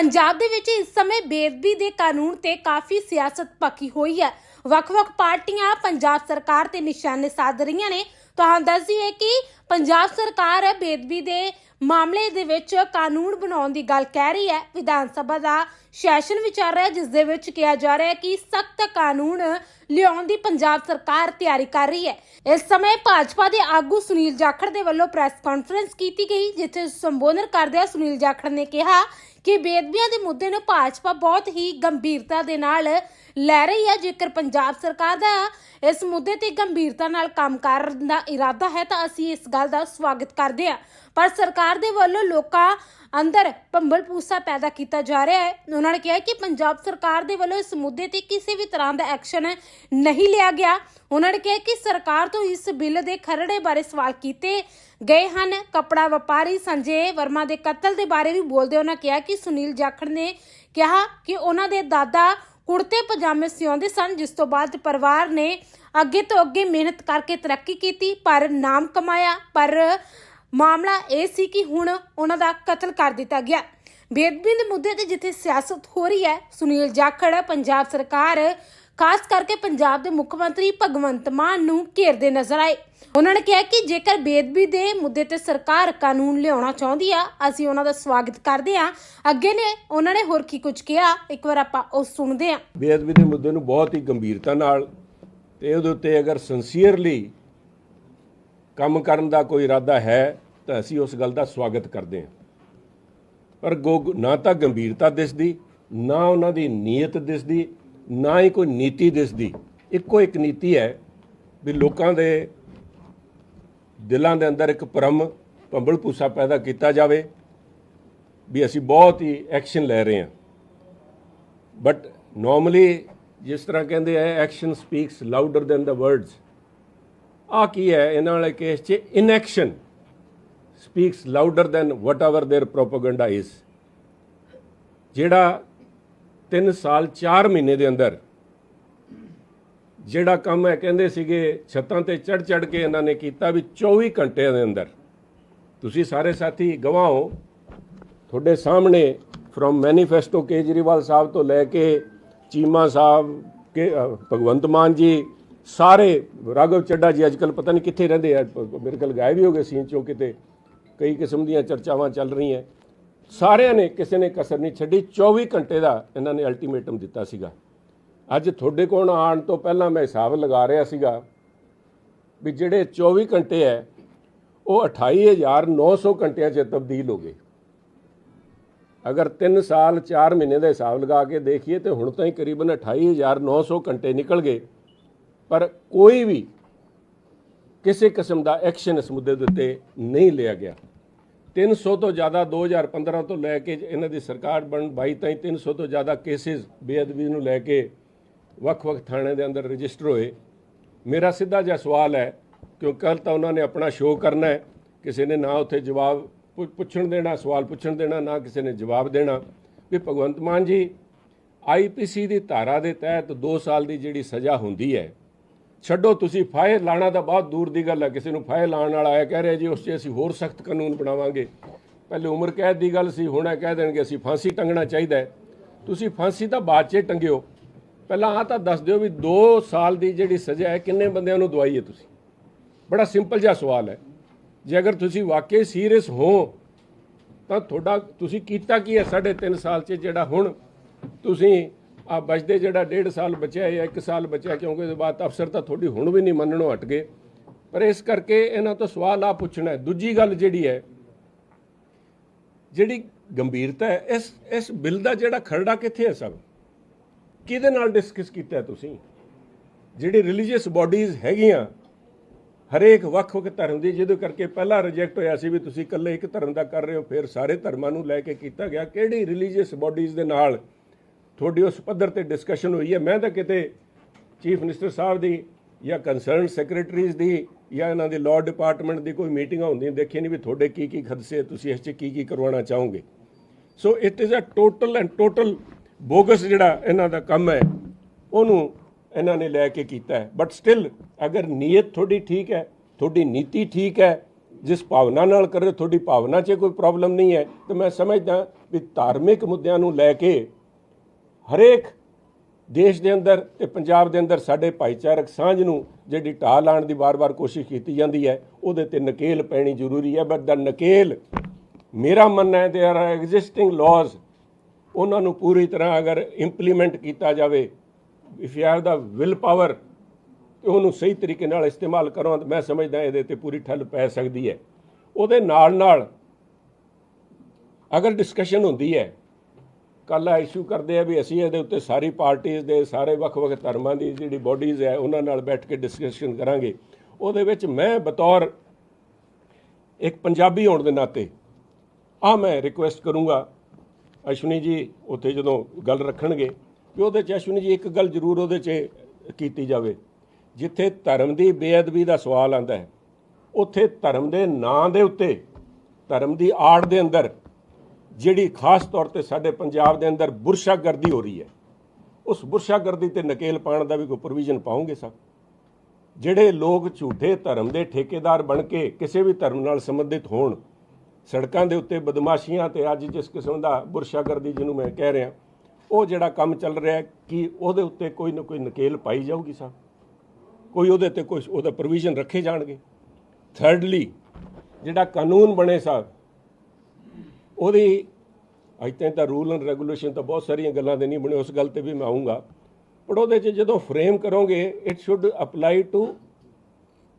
ਪੰਜਾਬ ਦੇ ਵਿੱਚ ਇਸ ਸਮੇਂ ਬੇਦਬੀ ਦੇ ਕਾਨੂੰਨ ਤੇ ਕਾਫੀ ਸਿਆਸਤ ਪੱਕੀ ਹੋਈ ਹੈ। ਵੱਖ-ਵੱਖ ਪਾਰਟੀਆਂ ਪੰਜਾਬ ਸਰਕਾਰ ਤੇ ਨਿਸ਼ਾਨੇ ਸਾਧ ਰਹੀਆਂ ਨੇ। ਤੁਹਾਨੂੰ ਦੱਸ ਦਈਏ ਕਿ ਪੰਜਾਬ ਸਰਕਾਰ ਬੇਅਦਬੀ ਦੇ ਮਾਮਲੇ ਦੇ ਵਿੱਚ ਕਾਨੂੰਨ ਬਣਾਉਣ ਦੀ ਗੱਲ ਕਹਿ ਰਹੀ ਹੈ। ਵਿਧਾਨ ਸਭਾ ਦਾ ਸੈਸ਼ਨ ਵਿਚਾਰ ਰਿਹਾ ਹੈ, ਜਿਸ ਦੇ ਵਿੱਚ ਕਿਹਾ ਜਾ ਰਿਹਾ ਹੈ ਕਿ ਸਖਤ ਕਾਨੂੰਨ ਲਿਆਉਣ ਦੀ ਪੰਜਾਬ ਸਰਕਾਰ ਤਿਆਰੀ ਕਰ ਰਹੀ ਹੈ। ਇਸ ਸਮੇਂ ਭਾਜਪਾ ਦੇ ਆਗੂ ਸੁਨੀਲ ਜਾਖੜ ਦੇ ਵੱਲੋਂ ਪ੍ਰੈਸ ਕਾਨਫਰੰਸ ਕੀਤੀ ਗਈ ਜਿੱਥੇ ਸੰਬੋਧਨ ਕਰਦਿਆਂ ਸੁਨੀਲ ਜਾਖੜ ਨੇ ਕਿਹਾ ਕਿ ਬੇਦਬੀਆਂ ਦੇ ਮੁੱਦੇ ਨੂੰ ਭਾਜਪਾ ਬਹੁਤ ਹੀ ਗੰਭੀਰਤਾ ਦੇ ਨਾਲ ਲੈ ਰਹੀ ਹੈ। ਜੇਕਰ ਪੰਜਾਬ ਸਰਕਾਰ ਦਾ ਇਸ ਮੁੱਦੇ ਤੇ ਗੰਭੀਰਤਾ ਨਾਲ ਕੰਮ ਕਰਨ ਦਾ ਇਰਾਦਾ ਹੈ, ਤਾਂ ਅਸੀਂ ਇਸ ਗੱਲ ਦਾ ਸਵਾਗਤ ਕਰਦੇ ਹਾਂ। ਪਰ ਸਰਕਾਰ ਦੇ ਵੱਲੋਂ ਲੋਕਾਂ ਅੰਦਰ ਭੰਬਲ ਪੂਸਾ ਪੈਦਾ ਕੀਤਾ ਜਾ ਰਿਹਾ ਹੈ। ਉਹਨਾਂ ਨੇ ਕਿਹਾ ਕਿ ਪੰਜਾਬ ਸਰਕਾਰ ਦੇ ਵੱਲੋਂ ਇਸ ਮੁੱਦੇ ਤੇ ਕਿਸੇ ਵੀ ਤਰ੍ਹਾਂ ਦਾ ਐਕਸ਼ਨ ਨਹੀਂ ਲਿਆ ਗਿਆ। ਉਹਨਾਂ ਨੇ ਕਿਹਾ ਕਿ ਸਰਕਾਰ ਤੋਂ ਇਸ ਬਿੱਲ ਦੇ ਖਰੜੇ ਬਾਰੇ ਸਵਾਲ ਕੀਤੇ ਗਏ ਹਨ। ਕਪੜਾ ਵਪਾਰੀ ਸੰਜੇ ਵਰਮਾ ਦੇ ਕਤਲ ਦੇ ਬਾਰੇ ਵੀ ਬੋਲਦੇ ਉਹਨਾਂ ਕਿਹਾ ਕਿ ਸੁਨੀਲ ਜਾਖੜ ਨੇ ਕਿਹਾ ਕਿ ਉਹਨਾਂ ਦੇ ਦਾਦਾ ਕੁੜਤੇ ਪਜਾਮੇ ਸਿਉਂਦੇ ਸਨ, ਜਿਸ ਤੋਂ ਬਾਅਦ ਪਰਿਵਾਰ ਨੇ ਅੱਗੇ ਤੋਂ ਅੱਗੇ ਮਿਹਨਤ ਕਰਕੇ ਤਰੱਕੀ ਕੀਤੀ, ਪਰ ਨਾਮ ਕਮਾਇਆ। ਪਰ ਮਾਮਲਾ ਇਹ ਸੀ ਕਿ ਹੁਣ ਉਹਨਾਂ ਦਾ ਕਤਲ ਕਰ ਦਿੱਤਾ ਗਿਆ। ਬੇਦਬੀ ਦੇ ਮੁੱਦੇ ਤੇ ਜਿੱਥੇ ਸਿਆਸਤ ਹੋ ਰਹੀ ਹੈ, ਸੁਨੀਲ ਜਾਖੜ, ਪੰਜਾਬ ਸਰਕਾਰ, ਖਾਸ ਕਰਕੇ ਪੰਜਾਬ ਦੇ ਮੁੱਖ ਮੰਤਰੀ ਭਗਵੰਤ ਮਾਨ ਨੂੰ ਘੇਰਦੇ ਨਜ਼ਰ ਆਏ। ਉਹਨਾਂ ਨੇ ਕਿਹਾ ਕਿ ਜੇਕਰ ਬੇਦਬੀ ਦੇ ਮੁੱਦੇ ਤੇ ਸਰਕਾਰ ਕਾਨੂੰਨ ਲਿਆਉਣਾ ਚਾਹੁੰਦੀ ਆ, ਅਸੀਂ ਉਹਨਾਂ ਦਾ ਸਵਾਗਤ ਕਰਦੇ ਆ ਅੱਗੇ ਨੇ ਉਹਨਾਂ ਨੇ ਹੋਰ ਕੀ ਕੁਝ ਕਿਹਾ? ਇੱਕ ਵਾਰ ਆਪਾਂ ਉਹ ਸੁਣਦੇ ਆ ਬੇਅਦਬੀ ਦੇ ਮੁੱਦੇ ਨੂੰ ਬਹੁਤ ਹੀ ਗੰਭੀਰਤਾ ਨਾਲ ਤੇ ਉਹਦੇ ਉੱਤੇ ਅਗਰ ਸਿੰਸੀਅਰਲੀ ਕੰਮ ਕਰਨ ਦਾ ਕੋਈ ਇਰਾਦਾ ਹੈ, ਤਾਂ ਅਸੀਂ ਉਸ ਗੱਲ ਦਾ ਸਵਾਗਤ ਕਰਦੇ ਹਾਂ। ਪਰ ਗੋ- ਨਾ ਤਾਂ ਗੰਭੀਰਤਾ ਦਿਸਦੀ, ਨਾ ਉਹਨਾਂ ਦੀ ਨੀਅਤ ਦਿਸਦੀ, ਨਾ ਹੀ ਕੋਈ ਨੀਤੀ ਦਿਸਦੀ। ਇੱਕੋ ਇੱਕ ਨੀਤੀ ਹੈ ਵੀ ਲੋਕਾਂ ਦੇ ਦਿਲਾਂ ਦੇ ਅੰਦਰ ਇੱਕ ਭਰਮ ਭੰਬਲ ਭੂਸਾ ਪੈਦਾ ਕੀਤਾ ਜਾਵੇ ਵੀ ਅਸੀਂ ਬਹੁਤ ਹੀ ਐਕਸ਼ਨ ਲੈ ਰਹੇ ਹਾਂ ਬਟ ਨਾਰਮਲੀ ਜਿਸ ਤਰ੍ਹਾਂ ਕਹਿੰਦੇ ਆ action speaks louder than the words ਆ ਕੀ ਹੈ ਇਹਨਾਂ ਵਾਲੇ ਕੇਸ 'ਚ inaction speaks louder than whatever their propaganda is ਜਿਹੜਾ 3 ਸਾਲ 4 ਮਹੀਨੇ ਦੇ ਅੰਦਰ ਜਿਹੜਾ ਕੰਮ ਹੈ ਕਹਿੰਦੇ ਸੀਗੇ, ਛੱਤਾਂ ਤੇ ਚੜ ਚੜ ਕੇ ਇਹਨਾਂ ਨੇ ਕੀਤਾ ਵੀ 24 ਘੰਟਿਆਂ ਦੇ ਅੰਦਰ। ਤੁਸੀਂ ਸਾਰੇ ਸਾਥੀ ਗਵਾਹ ਹੋ ਤੁਹਾਡੇ ਸਾਹਮਣੇ ਫਰੋਮ ਮੈਨੀਫੈਸਟੋ ਕੇਜਰੀਵਾਲ ਸਾਹਿਬ ਤੋਂ ਲੈ ਕੇ ਚੀਮਾ ਸਾਹਿਬ, ਕੇ ਭਗਵੰਤ ਮਾਨ ਜੀ, ਸਾਰੇ ਰਾਘਵ ਚੱਡਾ ਜੀ ਅੱਜਕੱਲ ਪਤਾ ਨਹੀਂ ਕਿੱਥੇ ਰਹਿੰਦੇ ਆ, ਮੇਰੇ ਕੋਲ ਗਾਇਬ ਹੀ ਹੋ ਗਏ ਸੀਨ ਚੋਂ ਕਿਤੇ। ਕਈ ਕਿਸਮ ਦੀਆਂ ਚਰਚਾਵਾਂ ਚੱਲ ਰਹੀਆਂ। ਸਾਰਿਆਂ ਨੇ ਕਿਸੇ ਨੇ ਕਸਰ ਨਹੀਂ ਛੱਡੀ 24 ਘੰਟੇ ਦਾ ਇਹਨਾਂ ਨੇ ਅਲਟੀਮੇਟਮ ਦਿੱਤਾ ਸੀਗਾ। ਅੱਜ ਤੁਹਾਡੇ ਕੋਲ ਆਉਣ ਤੋਂ ਪਹਿਲਾਂ ਮੈਂ ਹਿਸਾਬ ਲਗਾ ਰਿਹਾ ਸੀਗਾ ਵੀ ਜਿਹੜੇ 24 ਘੰਟੇ ਹੈ ਉਹ 28900 ਘੰਟਿਆਂ 'ਚ ਤਬਦੀਲ ਹੋ ਗਏ। ਅਗਰ 3 ਸਾਲ 4 ਮਹੀਨੇ ਦਾ ਹਿਸਾਬ ਲਗਾ ਕੇ ਦੇਖੀਏ ਤੇ ਹੁਣ ਤਾਂ ਹੀ ਕਰੀਬਨ 28900 ਘੰਟੇ ਨਿਕਲ ਗਏ। ਪਰ ਕੋਈ ਵੀ ਕਿਸੇ ਕਿਸਮ ਦਾ ਐਕਸ਼ਨ ਇਸ ਮੁੱਦੇ ਦੇ ਉੱਤੇ ਨਹੀਂ ਲਿਆ ਗਿਆ। 300 ਤੋਂ ਜ਼ਿਆਦਾ 2015 ਤੋਂ ਲੈ ਕੇ ਇਹਨਾਂ ਦੀ ਸਰਕਾਰ ਬਣ 22 ਤਾਈਂ 300 ਤੋਂ ਜ਼ਿਆਦਾ ਕੇਸਿਸ ਬੇਅਦਬੀ ਨੂੰ ਲੈ ਕੇ ਵੱਖ-ਵੱਖ ਥਾਣੇ ਦੇ ਅੰਦਰ ਰਜਿਸਟਰ ਹੋਏ। ਮੇਰਾ ਸਿੱਧਾ ਜਿਹਾ ਸਵਾਲ ਹੈ, ਕਿਉਂ ਕੱਲ ਤਾਂ ਉਹਨਾਂ ਨੇ ਆਪਣਾ ਸ਼ੋਅ ਕਰਨਾ ਹੈ, ਕਿਸੇ ਨੇ ਨਾ ਉੱਥੇ ਜਵਾਬ ਪੁ- ਪੁੱਛਣ ਦੇਣਾ, ਸਵਾਲ ਪੁੱਛਣ ਦੇਣਾ, ਨਾ ਕਿਸੇ ਨੇ ਜਵਾਬ ਦੇਣਾ। ਵੀ ਭਗਵੰਤ ਮਾਨ ਜੀ ਆਈਪੀਸੀ ਦੀ ਧਾਰਾ ਦੇ ਤਹਿਤ 2 ਸਾਲ ਦੀ ਜਿਹੜੀ ਸਜ਼ਾ ਹੁੰਦੀ ਹੈ, ਛੱਡੋ ਤੁਸੀਂ ਫਾਇਰ ਲਾਣਾ ਤਾਂ ਬਹੁਤ ਦੂਰ ਦੀ ਗੱਲ ਹੈ, ਕਿਸੇ ਨੂੰ ਫਾਇਰ ਲਾਣ ਵਾਲਾ ਆਇਆ ਕਹਿ ਰਿਹਾ ਜੀ, ਉਸ 'ਚ ਅਸੀਂ ਹੋਰ ਸਖਤ ਕਾਨੂੰਨ ਬਣਾਵਾਂਗੇ। ਪਹਿਲੇ ਉਮਰ ਕੈਦ ਦੀ ਗੱਲ ਸੀ, ਹੁਣ ਇਹ ਕਹਿ ਦੇਣਗੇ, ਅਸੀਂ ਫਾਂਸੀ ਟੰਗਣਾ ਚਾਹੀਦਾ ਤੁਸੀਂ ਫਾਂਸੀ ਤਾਂ ਬਾਅਦ 'ਚ ਟੰਗਿਓ। ਪਹਿਲਾਂ ਆ ਤਾਂ ਦੱਸ ਦਿਓ ਵੀ 2 ਸਾਲ ਦੀ ਜਿਹੜੀ ਸਜ਼ਾ ਹੈ, ਕਿੰਨੇ ਬੰਦਿਆਂ ਨੂੰ ਦਵਾਈ ਹੈ ਤੁਸੀਂ? ਬੜਾ ਸਿੰਪਲ ਜਿਹਾ ਸਵਾਲ ਹੈ। ਜੇ ਅਗਰ ਤੁਸੀਂ ਵਾਕਈ ਸੀਰੀਅਸ ਹੋ, ਤਾਂ ਤੁਹਾਡਾ ਤੁਸੀਂ ਕੀਤਾ ਕੀ ਹੈ? ਸਾਢੇ ਤਿੰਨ ਸਾਲ 'ਚ ਜਿਹੜਾ ਹੁਣ ਤੁਸੀਂ ਆ ਬਚਦੇ ਜਿਹੜਾ ਡੇਢ ਸਾਲ ਬਚਿਆ ਜਾਂ 1 ਸਾਲ ਬਚਿਆ, ਕਿਉਂਕਿ ਉਹਦੇ ਬਾਅਦ ਅਫਸਰ ਤਾਂ ਤੁਹਾਡੀ ਹੁਣ ਵੀ ਨਹੀਂ ਮੰਨਣੋਂ ਹਟ ਗਏ। ਪਰ ਇਸ ਕਰਕੇ ਇਹਨਾਂ ਤੋਂ ਸਵਾਲ ਆ ਪੁੱਛਣਾ ਦੂਜੀ ਗੱਲ ਜਿਹੜੀ ਹੈ, ਜਿਹੜੀ ਗੰਭੀਰਤਾ ਹੈ, ਇਸ ਇਸ ਬਿੱਲ ਦਾ ਜਿਹੜਾ ਖਰੜਾ ਕਿੱਥੇ ਹੈ ਸਭ? ਕਿਹਦੇ ਨਾਲ ਡਿਸਕਸ ਕੀਤਾ ਤੁਸੀਂ? ਜਿਹੜੀ ਰਿਲੀਜੀਅਸ ਬਾਡੀਜ਼ ਹੈਗੀਆਂ, ਹਰੇਕ ਵੱਖ-ਵੱਖ ਧਰਮ ਦੀ, ਜਿਹਦੇ ਕਰਕੇ ਪਹਿਲਾ ਰਿਜੈਕਟ ਹੋਇਆ ਸੀ ਵੀ ਤੁਸੀਂ ਇਕੱਲੇ ਇੱਕ ਧਰਮ ਦਾ ਕਰ ਰਹੇ ਹੋ, ਫਿਰ ਸਾਰੇ ਧਰਮਾਂ ਨੂੰ ਲੈ ਕੇ ਕੀਤਾ ਗਿਆ। ਕਿਹੜੀ ਰਿਲੀਜੀਅਸ ਬਾਡੀਜ਼ ਦੇ ਨਾਲ ਤੁਹਾਡੀ ਉਸ ਪੱਧਰ ਤੇ ਡਿਸਕਸ਼ਨ ਹੋਈ ਹੈ? ਮੈਂ ਤਾਂ ਕਿਤੇ ਚੀਫ ਮਿਨਿਸਟਰ ਸਾਹਿਬ ਦੀ ਜਾਂ ਕੰਸਰਨ ਸੈਕਟਰੀਜ਼ ਦੀ ਜਾਂ ਇਹਨਾਂ ਦੀ ਲਾਅ ਡਿਪਾਰਟਮੈਂਟ ਦੀ ਕੋਈ ਮੀਟਿੰਗਾਂ ਹੁੰਦੀਆਂ ਦੇਖੀ ਨਹੀਂ ਵੀ ਤੁਹਾਡੇ ਕੀ ਕੀ ਖਦਸੇ, ਤੁਸੀਂ ਇਸ 'ਚ ਕੀ ਕੀ ਕਰਵਾਉਣਾ ਚਾਹੋਗੇ। So it is a total and total bogus ਜਿਹੜਾ ਇਹਨਾਂ ਦਾ ਕੰਮ ਹੈ, ਉਹਨੂੰ ਇਹਨਾਂ ਨੇ ਲੈ ਕੇ ਕੀਤਾ ਹੈ। ਬਟ ਸਟਿਲ ਅਗਰ ਨੀਅਤ ਤੁਹਾਡੀ ਠੀਕ ਹੈ, ਤੁਹਾਡੀ ਨੀਤੀ ਠੀਕ ਹੈ, ਜਿਸ ਭਾਵਨਾ ਨਾਲ ਕਰ ਰਹੇ ਤੁਹਾਡੀ ਭਾਵਨਾ 'ਚ ਕੋਈ ਪ੍ਰੋਬਲਮ ਨਹੀਂ ਹੈ, ਤੇ ਮੈਂ ਸਮਝਦਾ ਵੀ ਧਾਰਮਿਕ ਮੁੱਦਿਆਂ ਨੂੰ ਲੈ ਕੇ ਹਰੇਕ ਦੇਸ਼ ਦੇ ਅੰਦਰ ਤੇ ਪੰਜਾਬ ਦੇ ਅੰਦਰ ਸਾਡੇ ਭਾਈਚਾਰਕ ਸਾਂਝ ਨੂੰ ਜਿਹੜੀ ਢਾਹ ਲਾਉਣ ਦੀ ਵਾਰ-ਵਾਰ ਕੋਸ਼ਿਸ਼ ਕੀਤੀ ਜਾਂਦੀ ਹੈ, ਉਹਦੇ ਤੇ ਨਕੇਲ ਪੈਣੀ ਜ਼ਰੂਰੀ ਹੈ। ਬਟ ਦਾ ਨਕੇਲ ਮੇਰਾ ਮੰਨਣਾ ਹੈ, there are ਐਗਜ਼ਿਸਟਿੰਗ laws ਉਹਨਾਂ ਨੂੰ ਪੂਰੀ ਤਰ੍ਹਾਂ ਅਗਰ ਇੰਪਲੀਮੈਂਟ ਕੀਤਾ ਜਾਵੇ if you have the will power ਤੇ ਉਹਨੂੰ ਸਹੀ ਤਰੀਕੇ ਨਾਲ ਇਸਤੇਮਾਲ ਕਰੋ, ਤਾਂ ਮੈਂ ਸਮਝਦਾ ਇਹਦੇ ਤੇ ਪੂਰੀ ਠੱਲ ਪੈ ਸਕਦੀ ਹੈ। ਉਹਦੇ ਨਾਲ ਨਾਲ ਅਗਰ ਡਿਸਕਸ਼ਨ ਹੁੰਦੀ ਹੈ ਕੱਲ ਆ ਇਸ਼ੂ ਕਰਦੇ ਆ ਵੀ ਅਸੀਂ ਇਹਦੇ ਉੱਤੇ ਸਾਰੀ ਪਾਰਟੀਆਂ ਦੇ, ਸਾਰੇ ਵੱਖ-ਵੱਖ ਧਰਮਾਂ ਦੀ ਜਿਹੜੀ ਬਾਡੀਜ਼ ਹੈ, ਉਹਨਾਂ ਨਾਲ ਬੈਠ ਕੇ ਡਿਸਕਸ਼ਨ ਕਰਾਂਗੇ। ਉਹਦੇ ਵਿੱਚ ਮੈਂ ਬਤੌਰ ਇੱਕ ਪੰਜਾਬੀ ਹੋਣ ਦੇ ਨਾਤੇ ਆ ਮੈਂ ਰਿਕੁਐਸਟ ਕਰੂੰਗਾ ਅਸ਼ਵਨੀ ਜੀ ਉੱਥੇ ਜਦੋਂ ਗੱਲ ਰੱਖਣਗੇ ਵੀ ਉਹਦੇ ਚ ਅਸ਼ਵਨੀ ਜੀ ਇੱਕ ਗੱਲ ਜ਼ਰੂਰ ਉਹਦੇ ਚ ਕੀਤੀ ਜਾਵੇ। ਜਿੱਥੇ ਧਰਮ ਦੀ ਬੇਅਦਬੀ ਦਾ ਸਵਾਲ ਆਂਦਾ ਹੈ, ਉੱਥੇ ਧਰਮ ਦੇ ਨਾਂ ਦੇ ਉੱਤੇ, ਧਰਮ ਦੀ ਆੜ ਦੇ ਅੰਦਰ, ਜਿਹੜੀ ਖਾਸ ਤੌਰ ਤੇ ਸਾਡੇ ਪੰਜਾਬ ਦੇ ਅੰਦਰ ਬੁਰਸ਼ਾਗਰਦੀ ਹੋ ਰਹੀ ਹੈ, ਉਸ ਬੁਰਸ਼ਾਗਰਦੀ ਤੇ ਨਕੇਲ ਪਾਉਣ ਦਾ ਵੀ ਕੋਈ ਪ੍ਰੋਵੀਜ਼ਨ ਪਾਉਂਗੇ ਸਰ? ਜਿਹੜੇ ਲੋਕ ਝੂਠੇ ਧਰਮ ਦੇ ਠੇਕੇਦਾਰ ਬਣ ਕੇ ਕਿਸੇ ਵੀ ਧਰਮ ਨਾਲ ਸੰਬੰਧਿਤ ਹੋਣ ਸੜਕਾਂ ਦੇ ਉੱਤੇ ਬਦਮਾਸ਼ੀਆਂ ਤੇ ਅੱਜ ਜਿਸ ਕਿਸਮ ਦਾ ਬੁਰਸ਼ਾਗਰਦੀ ਜਿਹਨੂੰ ਮੈਂ ਕਹਿ ਰਿਹਾ, ਉਹ ਜਿਹੜਾ ਕੰਮ ਚੱਲ ਰਿਹਾ ਕਿ ਉਹਦੇ ਉੱਤੇ ਕੋਈ ਨਾ ਕੋਈ ਨਕੇਲ ਪਾਈ ਜਾਊਗੀ ਸਾਹਿਬ ਕੋਈ ਉਹਦੇ ਤੇ ਕੋਈ ਉਹਦਾ ਪ੍ਰੋਵੀਜ਼ਨ ਰੱਖੇ ਜਾਣਗੇ? ਥਰਡਲੀ ਜਿਹੜਾ ਕਾਨੂੰਨ ਬਣੇ ਸਾਹਿਬ ਉਹਦੀ ਅੱਜ ਤੱਕ ਤਾਂ ਰੂਲ ਐਂਡ ਰੈਗੂਲੇਸ਼ਨ ਤਾਂ ਬਹੁਤ ਸਾਰੀਆਂ ਗੱਲਾਂ ਦੇ ਨਹੀਂ ਬਣੇ, ਉਸ ਗੱਲ ਤੇ ਵੀ ਮੈਂ ਆਉਂਗਾ ਪਰ ਉਹਦੇ 'ਚ ਜਦੋਂ ਫਰੇਮ ਕਰੋਗੇ it should apply to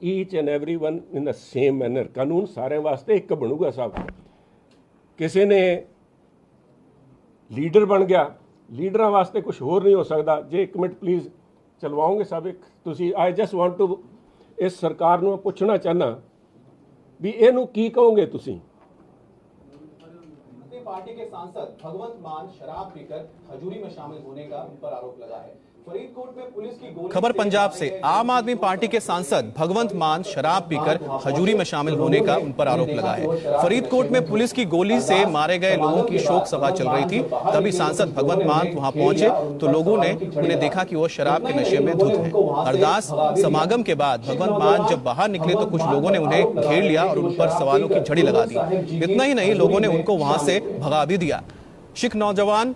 each and everyone in the same manner ਕਾਨੂੰਨ ਸਾਰਿਆਂ ਵਾਸਤੇ ਇੱਕ ਬਣੂਗਾ ਸਾਹਿਬ ਕਿਸੇ ਨੇ ਲੀਡਰ ਬਣ ਗਿਆ ਲੀਡਰਾਂ ਵਾਸਤੇ ਕੁਝ ਹੋਰ ਨਹੀਂ ਹੋ ਸਕਦਾ ਜੇ ਇੱਕ ਮਿੰਟ ਪਲੀਜ਼ ਚਲਵਾਓਗੇ ਸਾਹਿਬ ਇੱਕ ਤੁਸੀਂ ਆਈ ਜਸਟ ਵਾਂਟ ਟੂ ਇਸ ਸਰਕਾਰ ਨੂੰ ਪੁੱਛਣਾ ਚਾਹਨਾ ਵੀ ਇਹਨੂੰ ਕੀ ਕਹੋਗੇ ਤੁਸੀਂ अपनी पार्टी के सांसद भगवंत मान शराब पीकर हजूरी में शामिल होने का उन पर आरोप लगा है खबर पंजाब से आम आदमी पार्टी के सांसद भगवंत मान शराब पीकर हजूरी में शामिल होने का उन पर आरोप लगा है। फरीदकोट में पुलिस की गोली से मारे गए लोगों की शोक सभा चल रही थी। तभी सांसद भगवंत मान वहाँ पहुँचे तो लोगों ने उन्हें देखा कि वो शराब के नशे में धुत हैं। अरदास समागम के बाद भगवंत मान जब बाहर निकले तो कुछ लोगों ने उन्हें घेर लिया और उन पर सवालों की झड़ी लगा दी। इतना ही नहीं लोगों ने उनको वहाँ से भगा भी दिया। सिख नौजवान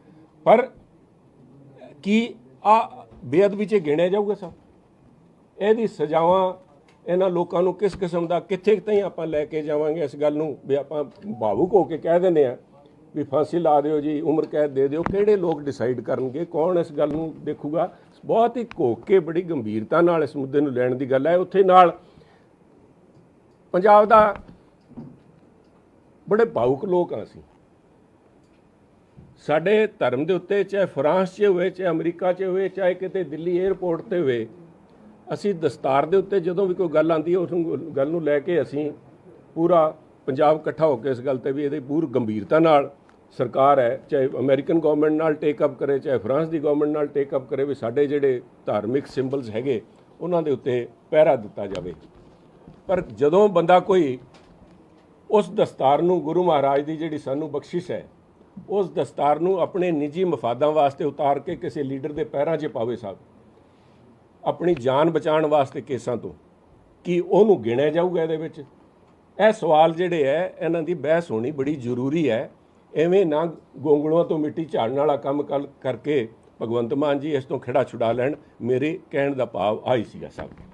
ਪਰ ਕੀ ਆ ਬੇਅਦਬੀ 'ਚ ਗਿਣਿਆ ਜਾਊਗਾ ਸਭ? ਇਹਦੀ ਸਜ਼ਾਵਾਂ ਇਹਨਾਂ ਲੋਕਾਂ ਨੂੰ ਕਿਸ ਕਿਸਮ ਦਾ, ਕਿੱਥੇ ਤਾਈਂ ਆਪਾਂ ਲੈ ਕੇ ਜਾਵਾਂਗੇ ਇਸ ਗੱਲ ਨੂੰ? ਵੀ ਆਪਾਂ ਭਾਵੁਕ ਹੋ ਕੇ ਕਹਿ ਦਿੰਦੇ ਆ ਵੀ ਫਾਂਸੀ ਲਾ ਦਿਓ ਜੀ, ਉਮਰ ਕੈਦ ਦੇ ਦਿਓ। ਕਿਹੜੇ ਲੋਕ ਡਿਸਾਈਡ ਕਰਨਗੇ? ਕੌਣ ਇਸ ਗੱਲ ਨੂੰ ਦੇਖੂਗਾ? ਬਹੁਤ ਹੀ ਘੋਕ ਕੇ ਬੜੀ ਗੰਭੀਰਤਾ ਨਾਲ ਇਸ ਮੁੱਦੇ ਨੂੰ ਲੈਣ ਦੀ ਗੱਲ ਹੈ। ਉੱਥੇ ਨਾਲ ਪੰਜਾਬ ਦਾ ਬੜੇ ਭਾਵੁਕ ਲੋਕ ਆ ਅਸੀਂ। ਸਾਡੇ ਧਰਮ ਦੇ ਉੱਤੇ, ਚਾਹੇ ਫਰਾਂਸ 'ਚ ਹੋਵੇ, ਚਾਹੇ ਅਮਰੀਕਾ 'ਚ ਹੋਵੇ, ਚਾਹੇ ਕਿਤੇ ਦਿੱਲੀ 에ਅਰਪੋਰਟ ਤੇ ਹੋਵੇ, ਅਸੀਂ ਦਸਤਾਰ ਦੇ ਉੱਤੇ ਜਦੋਂ ਵੀ ਕੋਈ ਗੱਲ ਆਉਂਦੀ ਹੈ, ਉਸ ਨੂੰ ਗੱਲ ਨੂੰ ਲੈ ਕੇ ਅਸੀਂ ਪੂਰਾ ਪੰਜਾਬ ਇਕੱਠਾ ਹੋ ਕੇ ਇਸ ਗੱਲ ਤੇ ਵੀ ਇਹਦੇ ਪੂਰ ਗੰਭੀਰਤਾ ਨਾਲ ਸਰਕਾਰ ਹੈ, ਚਾਹੇ ਅਮਰੀਕਨ ਗਵਰਨਮੈਂਟ ਨਾਲ ਟੇਕ ਅਪ ਕਰੇ, ਚਾਹੇ ਫਰਾਂਸ ਦੀ ਗਵਰਨਮੈਂਟ ਨਾਲ ਟੇਕ ਅਪ ਕਰੇ, ਵੀ ਸਾਡੇ ਜਿਹੜੇ ਧਾਰਮਿਕ ਸਿੰਬਲਸ ਹੈਗੇ, ਉਹਨਾਂ ਦੇ ਉੱਤੇ ਪਹਿਰਾ ਦਿੱਤਾ ਜਾਵੇ। ਪਰ ਜਦੋਂ ਬੰਦਾ ਕੋਈ ਉਸ ਦਸਤਾਰ ਨੂੰ ਗੁਰੂ ਮਹਾਰਾਜ ਦੀ ਜਿਹੜੀ ਸਾਨੂੰ ਬਖਸ਼ਿਸ਼ ਹੈ ਉਸ ਦਸਤਾਰ ਨੂੰ ਆਪਣੇ ਨਿੱਜੀ ਮਫਾਦਾਂ ਵਾਸਤੇ ਉਤਾਰ ਕੇ ਕਿਸੇ ਲੀਡਰ ਦੇ ਪੈਰਾਂ 'ਚ ਪਾਵੇ ਸਾਹਿਬ। ਆਪਣੀ ਜਾਨ ਬਚਾਉਣ ਵਾਸਤੇ ਕੇਸਾਂ ਤੋਂ। ਕੀ ਉਹਨੂੰ ਗਿਣਿਆ ਜਾਊਗਾ ਇਹਦੇ ਵਿੱਚ? ਇਹ ਸਵਾਲ ਜਿਹੜੇ ਹੈ ਇਹਨਾਂ ਦੀ ਬਹਿਸ ਹੋਣੀ ਬੜੀ ਜ਼ਰੂਰੀ ਹੈ ਐਵੇਂ ਨਾ ਗੋਂਗਲੂਆਂ ਤੋਂ ਮਿੱਟੀ ਝਾੜਨ ਵਾਲਾ ਕੰਮ ਕਰ- ਕਰਕੇ ਭਗਵੰਤ ਮਾਨ ਜੀ ਇਸ ਤੋਂ ਖੇੜਾ ਛੁਡਾ ਲੈਣ, ਮੇਰੇ ਕਹਿਣ ਦਾ ਭਾਵ ਆਈ ਸੀਗਾ ਸਾਹਿਬ।